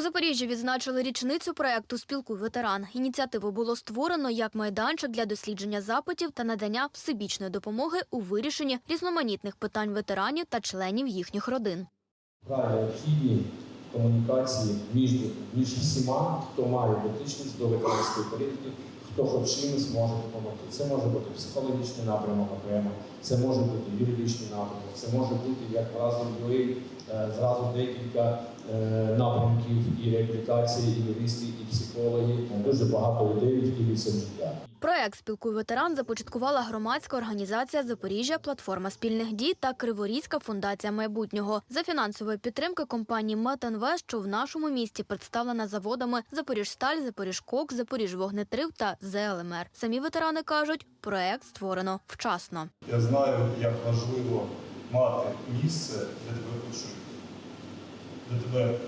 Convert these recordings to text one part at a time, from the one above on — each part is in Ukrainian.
У Запоріжжі відзначили річницю проекту Спілкуй ветеран. Ініціативу було створено як майданчик для дослідження запитів та надання всебічної допомоги у вирішенні різноманітних питань ветеранів та членів їхніх родин. Необхідні комунікації між, між всіма, хто має дотичність до ветеранської політики, хто хоч чимось може допомогти. Це може бути психологічний напрямок окремо, це може бути юридичний напрямок, це може бути як разом юри, зразу декілька е, напрямків і реабілітації, і юристи, і психологи. Дуже багато людей втілюється в життя. Проект Спілкуй ветеран започаткувала громадська організація Запоріжжя, платформа спільних дій та Криворізька фундація майбутнього за фінансової підтримки компанії Метинвест, що в нашому місті представлена заводами Запоріжсталь, Запоріжкок, Запоріжвогнетрив та ЗЛМР. Самі ветерани кажуть, проект створено вчасно. Я знаю, як важливо мати місце, де тебе почують, де тебе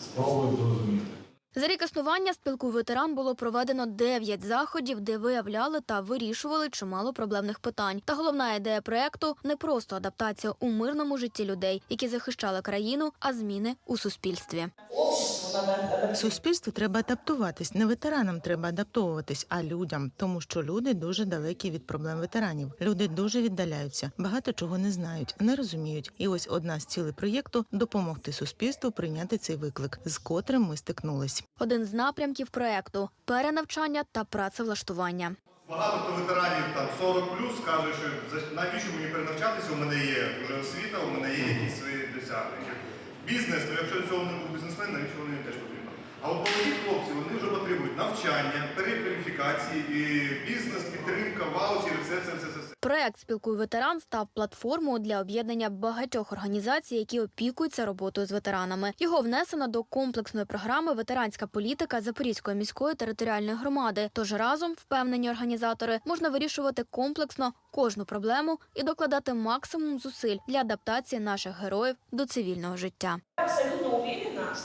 спробують зрозуміти. За рік існування спілку ветеран було проведено 9 заходів, де виявляли та вирішували чимало проблемних питань. Та головна ідея проекту не просто адаптація у мирному житті людей, які захищали країну, а зміни у суспільстві. Суспільству треба адаптуватись. Не ветеранам треба адаптовуватись, а людям, тому що люди дуже далекі від проблем ветеранів. Люди дуже віддаляються, багато чого не знають, не розуміють. І ось одна з цілей проєкту допомогти суспільству прийняти цей виклик, з котрим ми стикнулись. Один з напрямків проекту перенавчання та працевлаштування. Багато хто ветеранів там 40 плюс каже, що за- навіщо мені перенавчатися, у мене є вже освіта, у мене є якісь свої досягнення. Бізнес, ну якщо цього не був бізнесмен, навіщо вони теж потрібно. А от молоді хлопці вони вже потребують навчання, перекваліфікації, бізнес, підтримка, ваучери, все, все, все. все. Проект Спілкуй ветеран став платформою для об'єднання багатьох організацій, які опікуються роботою з ветеранами. Його внесено до комплексної програми Ветеранська політика Запорізької міської територіальної громади. Тож разом, впевнені організатори, можна вирішувати комплексно кожну проблему і докладати максимум зусиль для адаптації наших героїв до цивільного життя.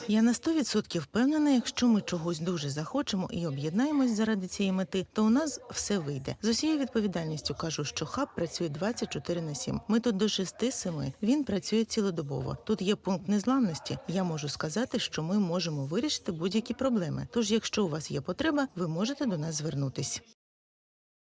Я на 100% впевнена, якщо ми чогось дуже захочемо і об'єднаємось заради цієї мети, то у нас все вийде. З усією відповідальністю кажу, що хаб працює 24 на 7. Ми тут до 6-7. Він працює цілодобово. Тут є пункт незламності. Я можу сказати, що ми можемо вирішити будь-які проблеми. Тож, якщо у вас є потреба, ви можете до нас звернутись.